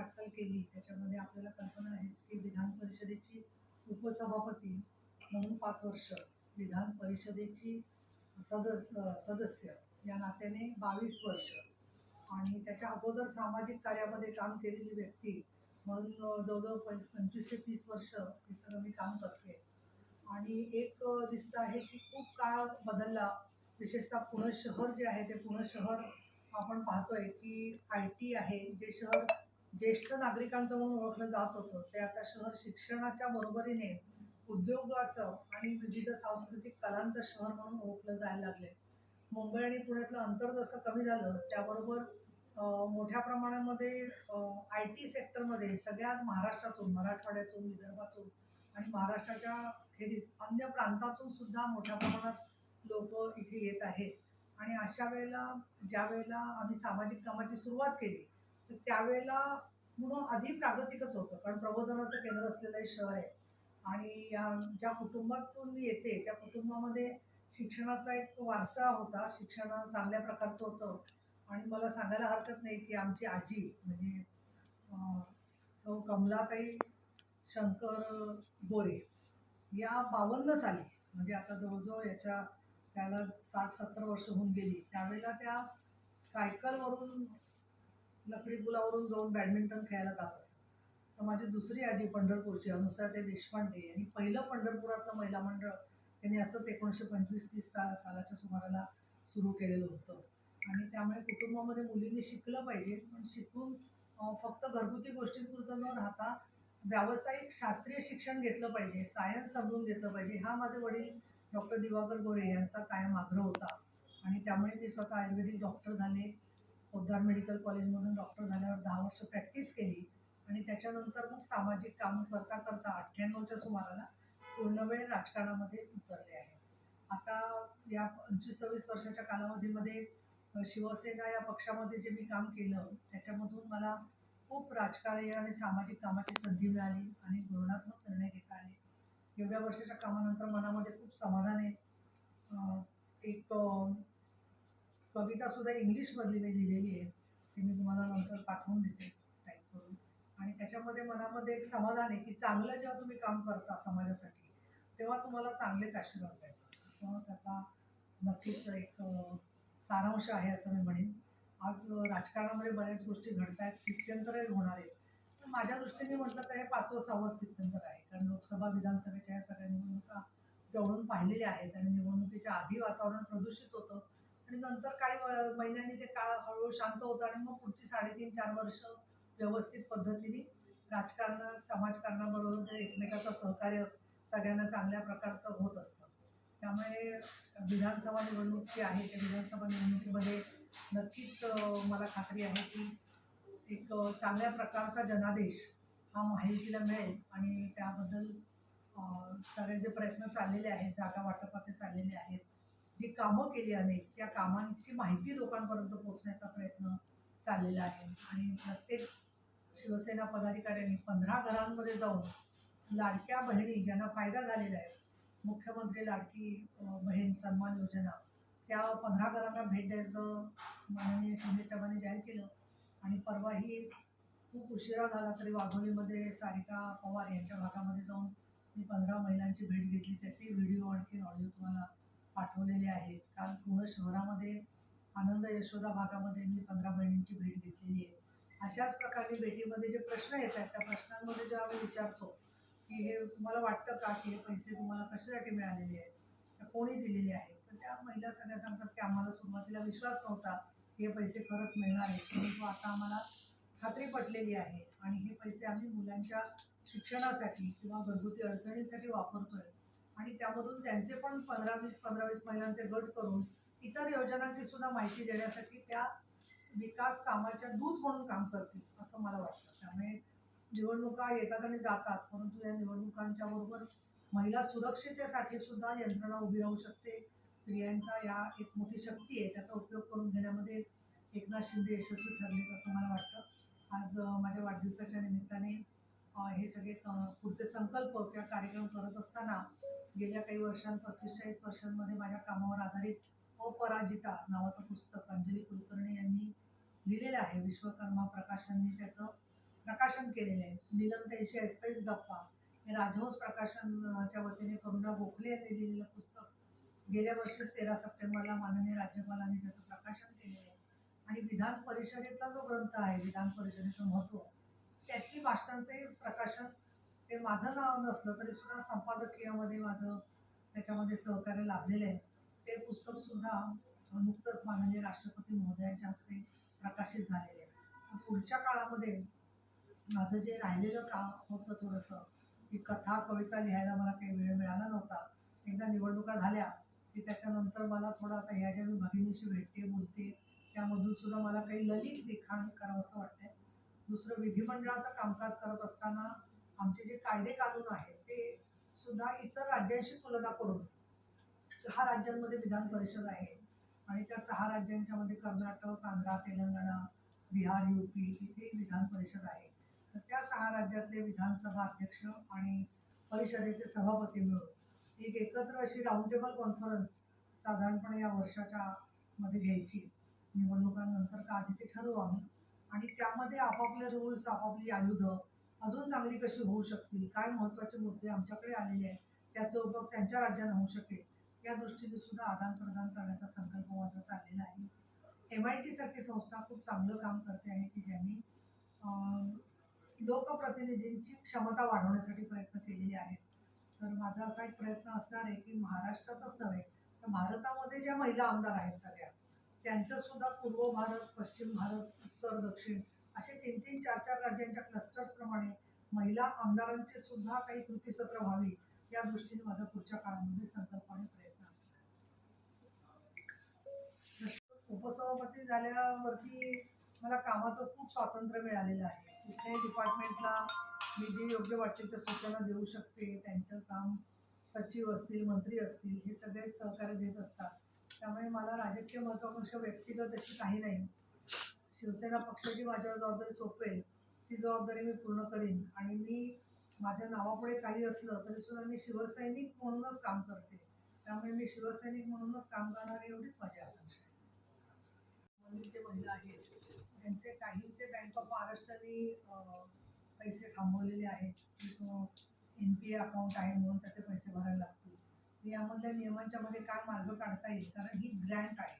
वाटचाल केली. त्याच्यामध्ये आपल्याला कल्पना आहेच की विधान परिषदेची उपसभापती म्हणून पाच वर्ष विधान परिषदेची सदस सदस्य या नात्याने बावीस वर्ष. आणि त्याच्या अगोदर सामाजिक कार्यामध्ये काम केलेली व्यक्ती म्हणून जवळजवळ पं पंचवीस ते तीस वर्ष हे सगळं मी काम करते. आणि एक दिसतं आहे की खूप काळ बदलला. विशेषतः पुणे शहर जे आहे ते पुणे शहर आपण पाहतोय की आय टी आहे जे शहर ज्येष्ठ नागरिकांचं म्हणून ओळखलं जात होतं. ते आता शहर शिक्षणाच्या बरोबरीने उद्योगाचं आणि विविध सांस्कृतिक कलांचं शहर म्हणून ओळखलं जायला लागले. मुंबई आणि पुण्यातलं अंतर जसं कमी झालं त्याबरोबर मोठ्या प्रमाणामध्ये आय टी सेक्टरमध्ये सगळ्याच महाराष्ट्रातून मराठवाड्यातून विदर्भातून आणि महाराष्ट्राच्या खेरीज अन्य प्रांतातून सुद्धा मोठ्या प्रमाणात लोक इथे येत आहेत. आणि अशा वेळेला ज्या वेळेला आम्ही सामाजिक कामाची सुरुवात केली तर त्यावेळेला म्हणून आधी प्रागतिकच होतं कारण प्रबोधनाचं केंद्र असलेलं हे शहर आहे. आणि या ज्या कुटुंबातून मी येते त्या कुटुंबामध्ये शिक्षणाचा एक वारसा होता. शिक्षण चांगल्या प्रकारचं होतं. आणि मला सांगायला हरकत नाही की आमची आजी म्हणजे सौ कमलाताई शंकर गोरे या बावन्न साली म्हणजे आता जवळजवळ याच्या त्याला साठ सत्तर वर्ष होऊन गेली. त्यावेळेला त्या सायकलवरून लकडी पुलावरून जाऊन बॅडमिंटन खेळायला जात असत. तर माझी दुसरी आजी पंढरपूरची अनुसया देशपांडे यांनी पहिलं पंढरपुरातलं महिला मंडळ त्यांनी असंच एकोणीसशे पंचवीस तीस सा सालाच्या सुमाराला सुरू केलेलं होतं. आणि त्यामुळे कुटुंबामध्ये मुलींनी शिकलं पाहिजे पण शिकून फक्त घरगुती गोष्टींपुरतं न राहता व्यावसायिक शास्त्रीय शिक्षण घेतलं पाहिजे सायन्स समजून घेतलं पाहिजे. हा माझे वडील डॉक्टर दिवाकर गोरे यांचा कायम आग्रह होता. आणि त्यामुळे मी स्वतः आयुर्वेदिक डॉक्टर झाले. पोद्दार मेडिकल कॉलेजमधून डॉक्टर झाल्यावर दहा वर्ष प्रॅक्टिस केली आणि त्याच्यानंतर मग सामाजिक कामं करता करता अठ्ठ्याण्णवच्या सुमाराला पूर्णवेळ राजकारणामध्ये उतरले आहे. आता या पंचवीस सव्वीस वर्षाच्या कालावधीमध्ये शिवसेना या पक्षामध्ये जे मी काम केलं त्याच्यामधून मला खूप राजकारण आणि सामाजिक कामाची संधी मिळाली आणि धोरणात्मक निर्णय घेता आले. एवढ्या वर्षाच्या कामानंतर मनामध्ये खूप समाधान आहे. एक कवितासुद्धा इंग्लिशमधली मी लिहिलेली आहे. ती मी तुम्हाला नंतर पाठवून देते टाईप करून. आणि त्याच्यामध्ये मनामध्ये एक समाधान आहे की चांगलं जेव्हा तुम्ही काम करता समाजासाठी तेव्हा तुम्हाला चांगलेच आशीर्वाद मिळतात असं त्याचा नक्कीच एक सारांश आहे असं मी म्हणेन. आज राजकारणामध्ये बऱ्याच गोष्टी घडत आहेत स्थित्यंतरही होणार आहेत. पण माझ्या दृष्टीने म्हटलं तर हे पाचवं सहावं स्थित्यंतर आहे. कारण लोकसभा विधानसभेच्या या सगळ्या निवडणुका जवळून पाहिलेल्या आहेत आणि निवडणुकीच्या आधी वातावरण प्रदूषित होतं आणि नंतर काही व- महिन्यांनी ते काळ हळूहळू शांत होतं आणि मग पुढची साडेतीन चार वर्ष व्यवस्थित पद्धतीने राजकारण समाजकारणाबरोबर ते एकमेकाचं सहकार्य सगळ्यांना चांगल्या प्रकारचं होत असतं. त्यामुळे विधानसभा निवडणूक जी आहे त्या विधानसभा निवडणुकीमध्ये नक्कीच मला खात्री आहे की एक चांगल्या प्रकारचा जनादेश हा माहितीला मिळेल आणि त्याबद्दल सगळे जे प्रयत्न चाललेले आहेत जागा वाटपाचे चाललेले आहेत जी कामं केली अनेक त्या कामांची माहिती लोकांपर्यंत पोहोचण्याचा प्रयत्न चाललेला आहे. आणि प्रत्येक शिवसेना पदाधिकाऱ्यांनी पंधरा घरांमध्ये जाऊन लाडक्या बहिणी ज्यांना फायदा झालेला आहे मुख्यमंत्री लाडकी बहीण सन्मान योजना त्या पंधरा घरांना भेट द्यायचं माननीय शिंदेसाहेबांनी जाहीर केलं. आणि परवाही खूप उशिरा झाला तरी वाघोलीमध्ये सारिका पवार यांच्या भागामध्ये जाऊन मी पंधरा महिलांची भेट घेतली. त्याचे व्हिडिओ आणखी ऑडिओ तुम्हाला पाठवलेले आहेत. काल पुणे शहरामध्ये आनंद यशोदा भागामध्ये मी पंधरा बहिणींची भेट घेतलेली आहे. अशाच प्रकारे भेटीमध्ये जे प्रश्न येत आहेत त्या प्रश्नांमध्ये जेव्हा आम्ही विचारतो की हे तुम्हाला वाटतं का की हे पैसे तुम्हाला कशासाठी मिळालेले आहेत? त्या कोणी दिलेले आहेत? तर त्या महिला सगळ्या सांगतात की आम्हाला सुरुवातीला विश्वास नव्हता की हे पैसे खरंच मिळणार आहेत. परंतु आता आम्हाला खात्री पटलेली आहे आणि हे पैसे आम्ही मुलांच्या शिक्षणासाठी किंवा घरगुती अडचणींसाठी वापरतोय. आणि त्यामधून त्यांचे पण पंधरा वीस पंधरा वीस महिलांचे गट करून इतर योजनांची सुद्धा माहिती देण्यासाठी त्या विकास कामाच्या दूत म्हणून काम करतील असं मला वाटतं. त्यामुळे निवडणुका येतात आणि जातात परंतु या निवडणुकांच्या बरोबर महिला सुरक्षेच्यासाठी सुद्धा यंत्रणा उभी राहू शकते. स्त्रियांचा या एक मोठी शक्ती आहे त्याचा उपयोग करून घेण्यामध्ये एकनाथ शिंदे यशस्वी ठरलेत असं मला वाटतं. आज माझ्या वाढदिवसाच्या निमित्ताने हे सगळे पुढचे संकल्प किंवा कार्यक्रम करत असताना गेल्या काही वर्षां पस्तीस चाळीस वर्षांमध्ये माझ्या कामावर आधारित अपराजिता नावाचं पुस्तक अंजली कुलकर्णी यांनी लिहिलेलं आहे. विश्वकर्मा प्रकाशननी त्याचं प्रकाशन केलेलं आहे. नीलमताईशी एस्पेस गप्पा. हे राजहंस प्रकाशनच्या वतीने करुणा गोखले यांनी लिहिलेलं पुस्तक. गेल्या वर्षीच तेरा सप्टेंबरला माननीय राज्यपालांनी त्याचं प्रकाशन केलेलं आहे. आणि विधान परिषदेतला जो ग्रंथ आहे विधान परिषदेचं महत्त्व त्यातली भाषणांचे प्रकाशन ते माझं नाव नसलं तरी सुद्धा संपादकीयामध्ये माझं त्याच्यामध्ये सहकार्य लाभलेलं आहे. ते पुस्तकसुद्धा नुकतंच माननीय राष्ट्रपती महोदयांच्या हस्ते प्रकाशित झालेले आहे. पुढच्या काळामध्ये माझं जे राहिलेलं काम होतं थोडंसं की कथा कविता लिहायला मला काही वेळ मिळाला नव्हता. एकदा निवडणुका झाल्या की त्याच्यानंतर मला थोडं आता ह्या ज्या मी भगिनीशी भेटते बोलते त्यामधून सुद्धा मला काही ललित लिखाण करावं असं वाटतंय. दुसरं विधिमंडळाचं कामकाज करत असताना आमचे जे कायदे कानून आहेत ते सुद्धा इतर राज्यांशी तुलना करून सहा राज्यांमध्ये विधान परिषद आहे. आणि त्या सहा राज्यांच्यामध्ये कर्नाटक आंध्रा तेलंगणा बिहार यू पी इथे विधान परिषद आहे. तर त्या सहा राज्यातले विधानसभा अध्यक्ष आणि परिषदेचे सभापती मिळून एक एकत्र अशी राऊंड टेबल कॉन्फरन्स साधारणपणे या वर्षाच्या मध्ये घ्यायची. निवडणुकांनंतर का आधी ते ठरवू आम्ही? आणि त्यामध्ये आपापले रूल्स आपापली आयुधं अजून चांगली कशी होऊ शकतील काय महत्त्वाचे मुद्दे आमच्याकडे आलेले आहेत त्याचा उपयोग त्यांच्या राज्यात होऊ शकेल या दृष्टीने सुद्धा आदान प्रदान करण्याचा संकल्प माझा चाललेला आहे. एम आय टी सारखी संस्था खूप चांगलं काम करते आहे की ज्यांनी लोकप्रतिनिधींची क्षमता वाढवण्यासाठी प्रयत्न केलेले आहेत. तर माझा असा एक प्रयत्न असणार आहे की महाराष्ट्रातच नव्हे तर भारतामध्ये ज्या महिला आमदार आहेत सगळ्या त्यांचं सुद्धा पूर्व भारत पश्चिम भारत उत्तर दक्षिण असे तीन तीन चार चार राज्यांच्या क्लस्टर्सप्रमाणे महिला आमदारांचे सुद्धा काही कृतीसत्र व्हावी या दृष्टीने माझा पुढच्या काळामध्ये संकल्प आणि प्रयत्न असला उपसभापती झाल्यावरती मला कामाचं खूप स्वातंत्र्य मिळालेलं आहे. कुठल्याही डिपार्टमेंटला मी जे योग्य वाटेल त्या सूचना देऊ शकते त्यांचं काम सचिव असतील मंत्री असतील हे सगळेच सहकार्य देत असतात. त्यामुळे मला राजकीय महत्त्वाकांक्षा व्यक्तिगत अशी काही नाही. शिवसेना पक्षाची माझ्यावर जबाबदारी सोपवेल ती जबाबदारी मी पूर्ण करीन. आणि मी माझ्या नावापुढे काही असलं तरी सुद्धा मी शिवसैनिक म्हणूनच काम करते. त्यामुळे मी शिवसैनिक म्हणूनच काम करणार एवढीच माझी आकांक्षा आहे. मंदिर जे महिला आहेत. त्यांचे काहींचे बँक ऑफ महाराष्ट्राने पैसे थांबवलेले आहेत. एन पी ए अकाउंट आहे म्हणून त्याचे पैसे भरायला लागतील यामधल्या नियमांच्या मध्ये काय मार्ग काढता येईल? कारण ही ग्रँट आहे.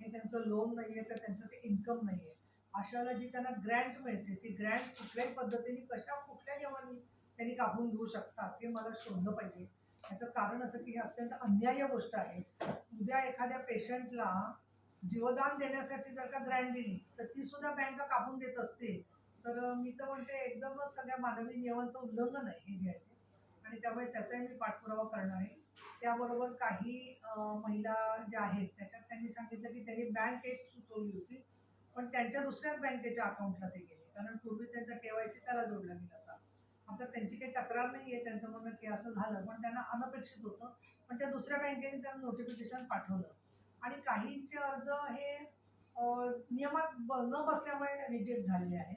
हे त्यांचं लोन नाही आहे तर त्यांचं ते इन्कम नाही आहे अशाला जी त्यांना ग्रँट मिळते ती ग्रँट कुठल्याही पद्धतीने कशा कुठल्या नियमांनी त्यांनी काढून घेऊ शकतात हे मला शोधलं पाहिजे. याचं कारण असं की ही अत्यंत अन्याय्य गोष्ट आहे. उद्या एखाद्या पेशंटला जीवदान देण्यासाठी जर का ग्रँट दिली तर ती सुद्धा बँका कापून देत असतील. तर मी तर म्हणते एकदमच सगळ्या मानवी नियमांचं उल्लंघन आहे हे जे आहे ते. आणि त्यामुळे त्याचाही मी पाठपुरावा करणार आहे. त्याबरोबर काही महिला ज्या आहेत त्याच्यात त्यांनी सांगितलं की त्यांनी बँक एक सुचवली होती पण त्यांच्या दुसऱ्याच बँकेच्या अकाउंटला ते गेले. कारण पूर्वी त्यांचा के वाय सी त्याला जोडला गेला होता. आता त्यांची काही तक्रार नाही आहे त्यांचं म्हणणं की असं झालं पण त्यांना अनपेक्षित होतं. पण त्या दुसऱ्या बँकेने त्यांना नोटिफिकेशन पाठवलं. आणि काहींचे अर्ज हे नियमात ब न बसल्यामुळे रिजेक्ट झालेले आहेत.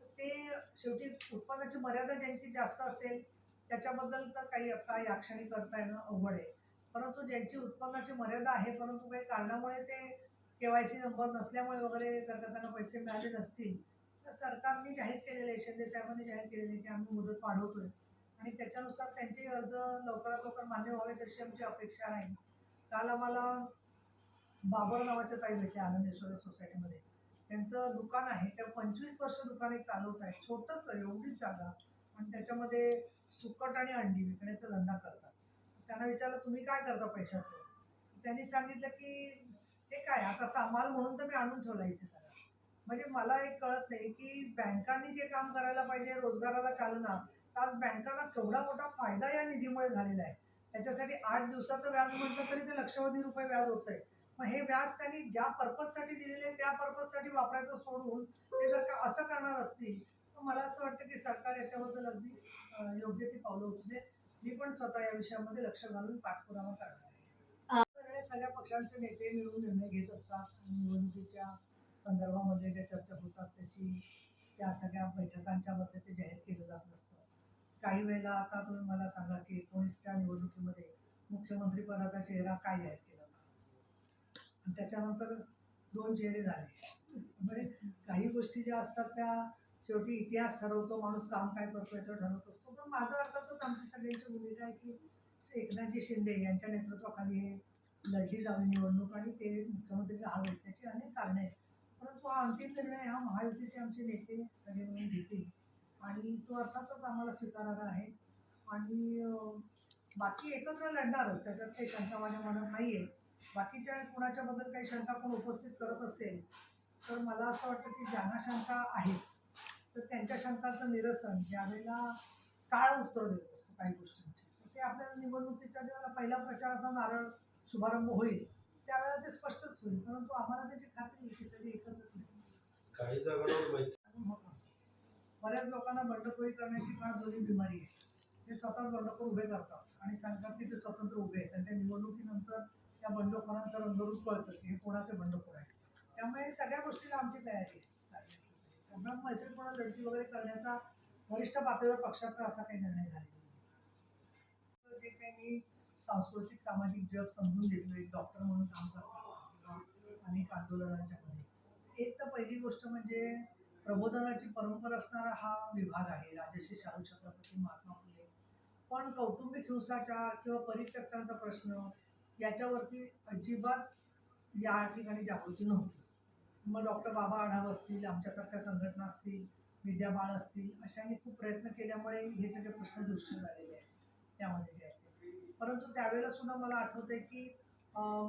तर ते शेवटी उत्पन्नाची मर्यादा ज्यांची जास्त असेल त्याच्याबद्दल तर काही आता या क्षणी करता येणं अवघड आहे. परंतु ज्यांची उत्पन्नाची मर्यादा आहे परंतु काही कारणामुळे ते के वाय सी नंबर नसल्यामुळे वगैरे जर का त्यांना पैसे मिळाले नसतील तर सरकारने जाहीर केलेले आहे शिंदे साहेबांनी जाहीर केलेले आहे की आम्ही मुदत वाढवतोय. आणि त्याच्यानुसार त्यांचे अर्ज लवकरात लवकर मान्य व्हावेत अशी आमची अपेक्षा आहे. काल आम्हाला बाबर नावाच्या ताई भेटल्या आनंदेश्वर सोसायटीमध्ये. त्यांचं दुकान आहे त्या पंचवीस वर्ष दुकान एक चालवत आहे छोटंसं एवढीच जागा. आणि त्याच्यामध्ये सुकट आणि अंडी विकण्याचा धंदा करतात. त्यांना विचारलं तुम्ही काय करता पैशाचं? त्यांनी सांगितलं की हे काय आता सामाल म्हणून तर मी आणून ठेवला इथे सगळं. म्हणजे मला एक कळत नाही की बँकांनी जे काम करायला पाहिजे रोजगाराला चालना आज बँकांना केवढा मोठा फायदा या निधीमुळे झालेला आहे. त्याच्यासाठी आठ दिवसाचं व्याज म्हटलं तरी ते लक्षावधी रुपये व्याज होतं आहे मग हे व्याज त्यांनी ज्या पर्पजसाठी दिलेले आहे, त्या पर्पजसाठी वापरायचं सोडून ते जर का असं करणार असतील मला असं वाटतं की सरकार याच्याबद्दल अगदी योग्य ती पावलं उचले मी पण स्वतः या विषयामध्ये लक्ष घालून पाठपुरावा करणार सगळ्या पक्षांचे नेते मिळून निर्णय घेत असतात निवडणुकीच्या संदर्भामध्ये ज्या चर्चा होतात त्याची त्या सगळ्या बैठकांच्या मध्ये ते जाहीर केलं जात नसतं. काही वेळेला आता तुम्ही मला सांगा की एकोणीसच्या निवडणुकीमध्ये मुख्यमंत्री पदाचा चेहरा काय जाहीर केला होता? आणि त्याच्यानंतर दोन चेहरे झाले. म्हणजे काही गोष्टी ज्या असतात त्या शेवटी इतिहास ठरवतो माणूस काम काय करतो याच्यावर ठरवत असतो. पण माझं अर्थातच आमची सगळ्यांची भूमिका आहे की एकनाथजी शिंदे यांच्या नेतृत्वाखाली हे लढली जावी निवडणूक आणि ते मुख्यमंत्री राहावेत त्याची अनेक कारणे आहेत. परंतु हा अंतिम निर्णय हा महायुतीचे आमचे नेते सगळे मिळून घेतील. आणि तो अर्थातच आम्हाला स्वीकारायला आहे. आणि बाकी एकत्र लढणारच त्याच्यात काही शंका माझ्या मनात नाही आहे बाकीच्या कुणाच्याबद्दल काही शंका कोण उपस्थित करत असेल तर मला असं वाटतं की ज्यांना शंका आहेत तर त्यांच्या शंकांचं निरसन ज्यावेळेला काळ उत्तर देत असतो काही गोष्टींची. तर ते आपल्याला निवडणुकीच्या ज्यावेळेला पहिला प्रचाराचा नारळ शुभारंभ होईल त्यावेळेला ते स्पष्टच होईल. परंतु आम्हाला त्याची खात्री आहे की सगळे एकत्रच नाही काही बऱ्याच लोकांना बंडखोरी करण्याची फार जुनी बिमारी आहे. ते स्वतःच बंडखोर उभे करतात आणि सांगतात की ते स्वतंत्र उभे आहेत. आणि त्या निवडणुकीनंतर त्या बंडखोरांचं रंगरूप कळतं की हे कोणाचे बंडखोर आहे त्यामुळे सगळ्या गोष्टीला आमची तयारी आहे. त्यामुळे मैत्रीपूर्ण लढती वगैरे करण्याचा वरिष्ठ पातळीवर पक्षाचा असा काही निर्णय झालेला जे काही मी सांस्कृतिक सामाजिक जग समजून घेतलं एक डॉक्टर म्हणून काम करतो अनेक आंदोलनांच्या मध्ये. एक तर पहिली गोष्ट म्हणजे प्रबोधनाची परंपरा असणारा हा विभाग आहे राजर्षी शाहू छत्रपती महात्मा फुले. पण कौटुंबिक हिंसाचार किंवा परित्यक्तांचा प्रश्न याच्यावरती अजिबात या ठिकाणी जागृती नव्हती. मग डॉक्टर बाबा आढाव असतील आमच्यासारख्या संघटना असतील विद्या बाळ असतील अशाने खूप प्रयत्न केल्यामुळे हे सगळे प्रश्न दृश्य झालेले आहेत. त्यामध्ये जे आहेत परंतु त्यावेळेला सुद्धा मला आठवतंय की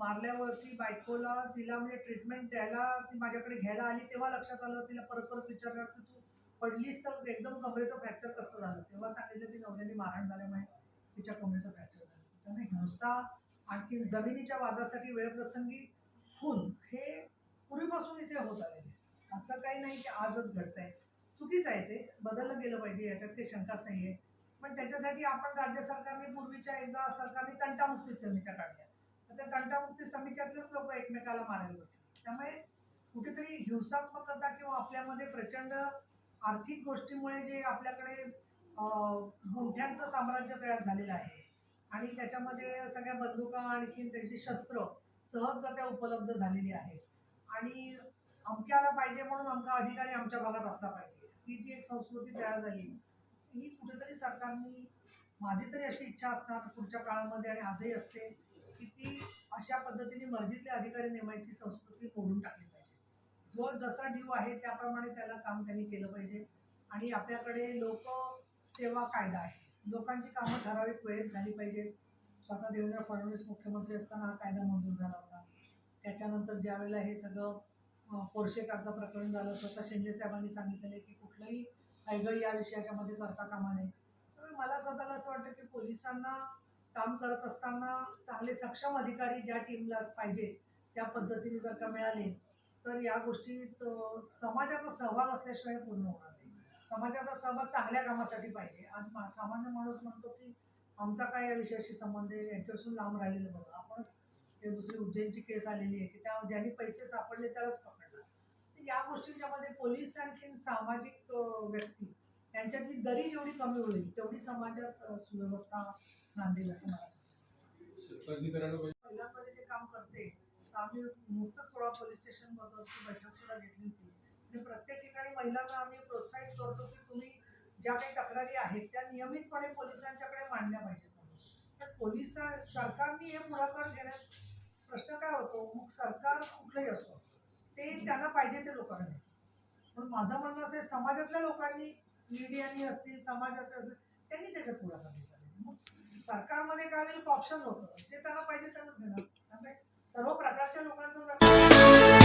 मारल्यावरती बायकोला तिला म्हणजे ट्रीटमेंट द्यायला ती माझ्याकडे घ्यायला आली तेव्हा लक्षात आलं तिला परत परत विचारलं की तू पडलीस तर एकदम कमरेचं फ्रॅक्चर कसं झालं? तेव्हा सांगितलं की नवऱ्याने मारहाण झाल्यामुळे तिच्या कमरेचं फ्रॅक्चर झालं. त्यामुळे हिंसा आणखी जमिनीच्या वादासाठी वेळप्रसंगी खून हे पूर्वीपासून इथे होत आलेले आहे. असं काही नाही की आजच घडत आहे चुकीचं आहे ते. बदललं गेलं पाहिजे याच्यात काही शंकाच नाही आहे. पण त्याच्यासाठी आपण राज्य सरकारने पूर्वीच्या एकदा सरकारने तंटामुक्ती समित्या काढल्या. तर त्या तंटामुक्ती समित्यातलेच लोक एकमेकाला मारायला बसले. त्यामुळे कुठेतरी हिंसात्मकता किंवा आपल्यामध्ये प्रचंड आर्थिक गोष्टीमुळे जे आपल्याकडे मोठ्यांचं साम्राज्य तयार झालेलं आहे आणि त्याच्यामध्ये सगळ्या बंदुका आणखीन त्याची शस्त्र सहजगत्या उपलब्ध झालेली आहेत. आणि अमक्याला पाहिजे म्हणून अमका अधिकारी आमच्या भागात असला पाहिजे. ही जी एक संस्कृती तयार झाली ही कुठेतरी सरकारनी माझी तरी अशी इच्छा असणार पुढच्या काळामध्ये आणि आजही असते की ती अशा पद्धतीने मर्जीतले अधिकारी नेमायची संस्कृती मोडून टाकली पाहिजे. जो जसा ड्यू आहे त्याप्रमाणे त्याला काम त्यांनी केलं पाहिजे. आणि आपल्याकडे लोकसेवा कायदा आहे. लोकांची कामं ठराविक वेळेत झाली पाहिजेत. स्वतः देवेंद्र फडणवीस मुख्यमंत्री असताना हा कायदा मंजूर झाला होता. त्याच्यानंतर ज्या वेळेला हे सगळं पोर्शेकारचं प्रकरण झालं स्वतः शिंदे साहेबांनी सांगितलेलं की कुठलंही ऐगळ या विषयाच्या मध्ये करता कामा नये. तर मला स्वतःला असं वाटतं की पोलिसांना काम करत असताना चांगले सक्षम अधिकारी ज्या टीमला पाहिजे त्या पद्धतीने जर का मिळाले तर या गोष्टीत समाजाचा सहभाग असल्याशिवाय पूर्ण होणार नाही. समाजाचा सहभाग चांगल्या कामासाठी पाहिजे. आज मा सामान्य माणूस म्हणतो की आमचा काय या विषयाशी संबंध आहे यांच्यापासून लांब राहिलेलं बघा. आपण ते केस आलेली आहे की त्या ज्यांनी पैसे सापडले त्यालाच पकडणार या गोष्टींच्यामध्ये पोलीस आणखीन सामाजिक व्यक्ती यांच्यातली दरी जेवढी कमी होईल तेवढी समाजात सुव्यवस्था नांदेल असं मला महिलांमध्ये जे काम करते आम्ही नुकतंच सोळा पोलीस स्टेशन बद्दलची बैठक सुद्धा घेतली होती. आणि प्रत्येक ठिकाणी महिलांना आम्ही प्रोत्साहित करतो की तुम्ही ज्या काही तक्रारी आहेत त्या नियमितपणे पोलिसांच्याकडे मांडल्या पाहिजेत. तर पोलीस सरकारने हे पुढाकार घेण्यात प्रश्न काय होतो मग सरकार कुठलंही असो ते त्यांना पाहिजे ते लोकांना पण माझं म्हणणं असं आहे समाजातल्या लोकांनी मीडियानी असतील समाजात असतील त्यांनी त्याच्यात पुढाकार घेतला मग सरकारमध्ये काय होईल ऑप्शन होतं. जे त्यांना पाहिजे त्यांनाच घेणार त्यामुळे सर्व लोकांचं